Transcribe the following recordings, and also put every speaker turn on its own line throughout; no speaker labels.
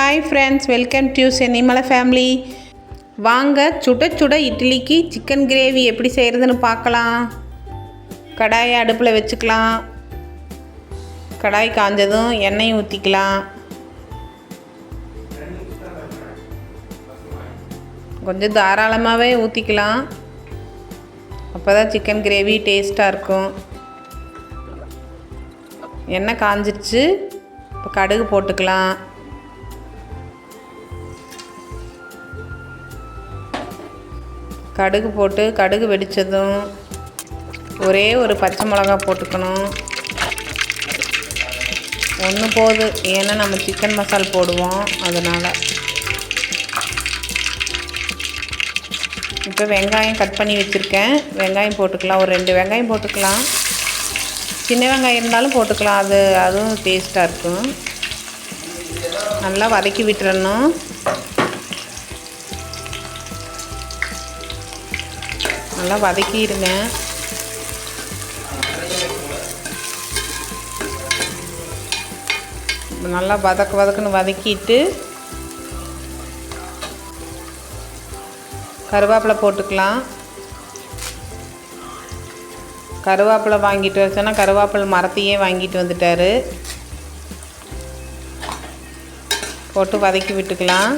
Hi friends welcome to Chennimalai family வாங்க சுட சுட இட்லிக்கு சிக்கன் கிரேவி எப்படி செய்கிறதுன்னு பார்க்கலாம். கடாயை அடுப்பில் வச்சுக்கலாம். கடாய் காஞ்சதும் எண்ணெய் ஊற்றிக்கலாம் கொஞ்சம் தாராளமாகவே ஊற்றிக்கலாம் அப்போ தான் சிக்கன் கிரேவி டேஸ்ட்டாக இருக்கும். எண்ணெய் காஞ்சிருச்சு. இப்போ கடுகு போட்டுக்கலாம். கடுகு போட்டு கடுகு வெடித்ததும் ஒரே ஒரு பச்சை மிளகா போட்டுக்கணும். ஒன்று போது ஏன்னா நம்ம சிக்கன் மசால் போடுவோம் அதனால். இப்போ வெங்காயம் கட் பண்ணி வச்சுருக்கேன். வெங்காயம் போட்டுக்கலாம் ஒரு ரெண்டு வெங்காயம் போட்டுக்கலாம். சின்ன வெங்காயம் இருந்தாலும் போட்டுக்கலாம் அது அதுவும் டேஸ்ட்டாக இருக்கும். நல்லா வதக்கி விட்டுறணும். நல்லா வதக்கிடுங்க. நல்லா வதக்கு வதக்குன்னு வதக்கிட்டு கருவேப்பிலை போட்டுக்கலாம். கருவேப்பிலை வாங்கிட்டு வச்சோன்னா கருவேப்பிலை மரத்தையே வாங்கிட்டு வந்துட்டார். போட்டு வதக்கி விட்டுக்கலாம்.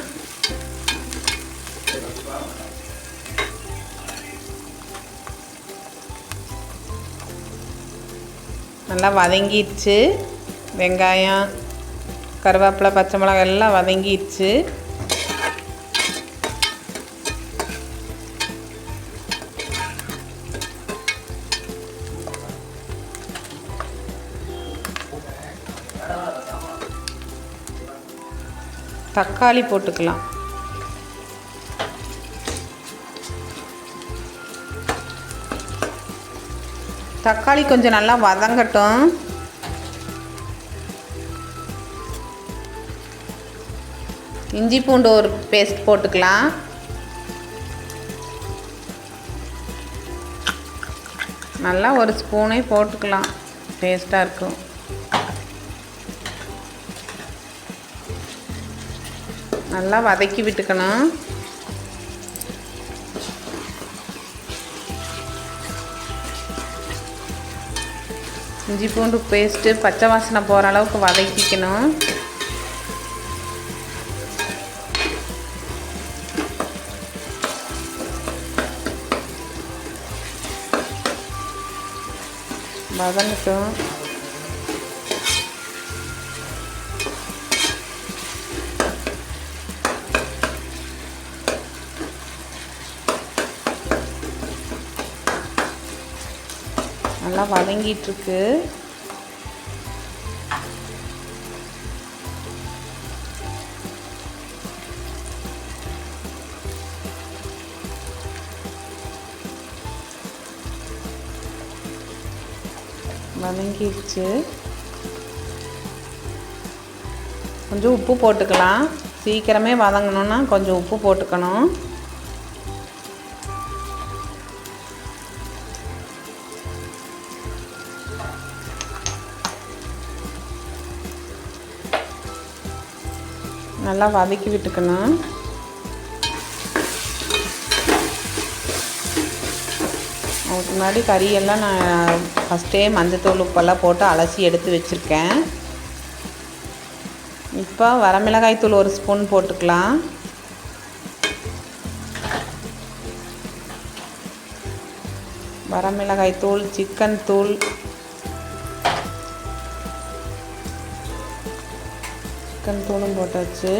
நல்லா வதங்கிடுச்சு. வெங்காயம் கருவேப்பிலை பச்சை மிளகாய் எல்லாம் வதங்கிடுச்சு. தக்காளி போட்டுக்கலாம். தக்காளி கொஞ்சம் நல்லா வதங்கட்டும். இஞ்சி பூண்டு ஒரு பேஸ்ட் போட்டுக்கலாம். நல்லா ஒரு ஸ்பூனே போட்டுக்கலாம். டேஸ்ட்டாக இருக்கும். நல்லா வதக்கி விட்டுக்கணும். இஞ்சி பூண்டு பேஸ்ட்டு பச்சை வாசனை போகிற அளவுக்கு வதக்கிக்கணும். வதங்கட்டும். நல்லா வதங்கிட்டுருக்கு. வதங்கிடுச்சு கொஞ்சம் உப்பு போட்டுக்கலாம். சீக்கிரமே வதங்கணுன்னா கொஞ்சம் உப்பு போட்டுக்கணும். நல்லா வதக்கி விட்டுக்கணும். அதுக்கு முன்னாடி கறியெல்லாம் நான் ஃபஸ்ட்டே மஞ்சத்தூள் உப்பெல்லாம் போட்டு அலசி எடுத்து வச்சுருக்கேன். இப்போ வரமிளகாய் தூள் ஒரு ஸ்பூன் போட்டுக்கலாம். வரமிளகாய் தூள் சிக்கன் தூள் சிக்கன் தூளும் போட்டாச்சு.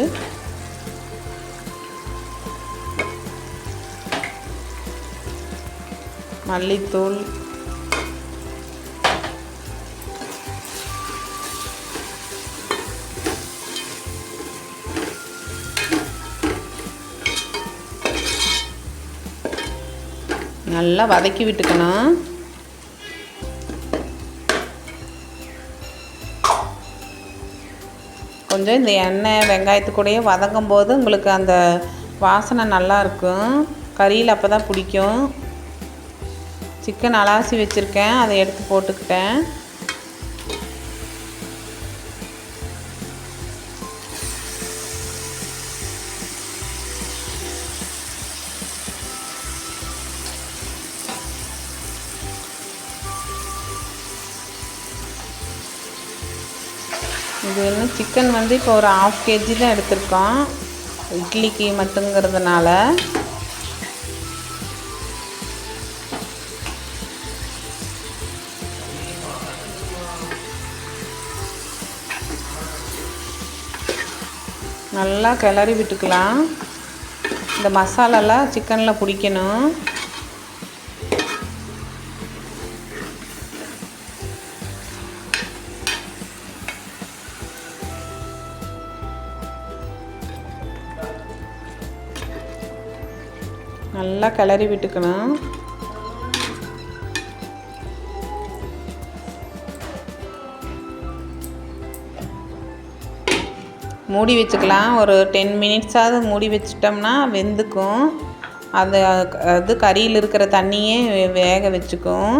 மல்லித்தூள். நல்லா வதக்கி விட்டுக்கணும். கொஞ்சம் இந்த எண்ணெய் வெங்காயத்து கூடயே வதங்கும் போது உங்களுக்கு அந்த வாசனை நல்லா இருக்கும் கறியில் அப்போ தான் பிடிக்கும். சிக்கன் அலாசி வச்சுருக்கேன். அதை எடுத்து போட்டுக்கிட்டேன். இது வந்து சிக்கன் வந்து இப்போ ஒரு ஆஃப் கேஜி தான் எடுத்திருக்கோம். இட்லிக்கு மட்டுங்கிறதுனால. நல்லா கிளறி விட்டுக்கலாம். இந்த மசாலாலாம் சிக்கனில் பிடிக்கணும். நல்லா கிளறி விட்டுக்கணும். மூடி வச்சுக்கலாம். ஒரு டென் மினிட்ஸாவது மூடி வச்சிட்டோம்னா வெந்துக்கும். அது அது கறியில் இருக்கிற தண்ணியே வேக வச்சுக்கும்.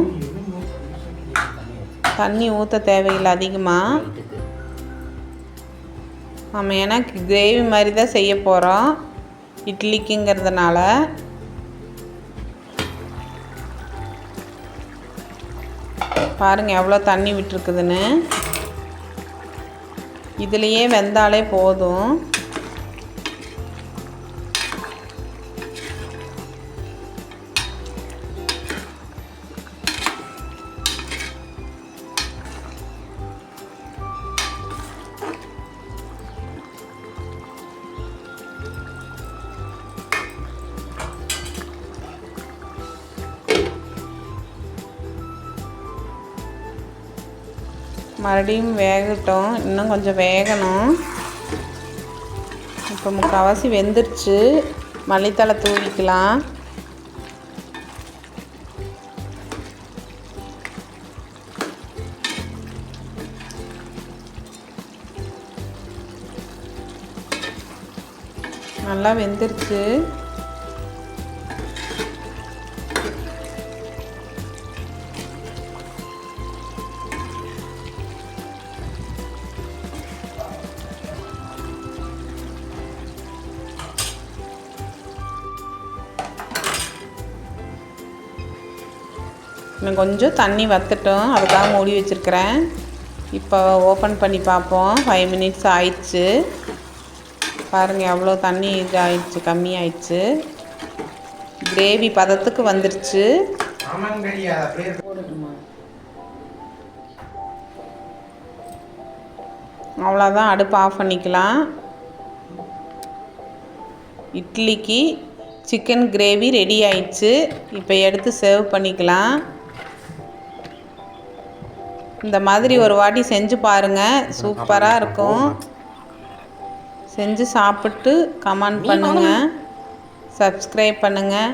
தண்ணி ஊற்ற தேவையில்லை அதிகமாக ஆமாம் ஏன்னா கிரேவி மாதிரி தான் செய்ய போகிறோம் இட்லிக்குங்கிறதுனால. பாருங்கள் எவ்வளோ தண்ணி விட்டுருக்குதுன்னு. இதுலேயே வெந்தாலே போதும். மறுபடியும் வேகட்டும். இன்னும் கொஞ்சம் வேகணும். இப்போ முக்கால்வாசி வெந்துருச்சு. மல்லித்தலை தூவிக்கலாம். நல்லா வெந்துருச்சு. இன்னும் கொஞ்சம் தண்ணி வத்தட்டும். அதுக்காக மூடி வச்சுருக்கிறேன். இப்போ ஓப்பன் பண்ணி பார்ப்போம். ஃபைவ் மினிட்ஸ் ஆயிடுச்சு. பாருங்கள் எவ்வளோ தண்ணி இதாகிடுச்சு ஆயிடுச்சு கம்மி ஆயிடுச்சு கிரேவி பதத்துக்கு வந்துருச்சு. அவ்வளோதான் அடுப்பு ஆஃப் பண்ணிக்கலாம். இட்லிக்கு சிக்கன் கிரேவி ரெடி ஆயிடுச்சு. இப்போ எடுத்து சர்வ் பண்ணிக்கலாம். இந்த மாதிரி ஒரு வாட்டி செஞ்சு பாருங்கள் சூப்பராக இருக்கும். செஞ்சு சாப்பிட்டு கமெண்ட் பண்ணுங்கள் சப்ஸ்கிரைப் பண்ணுங்கள்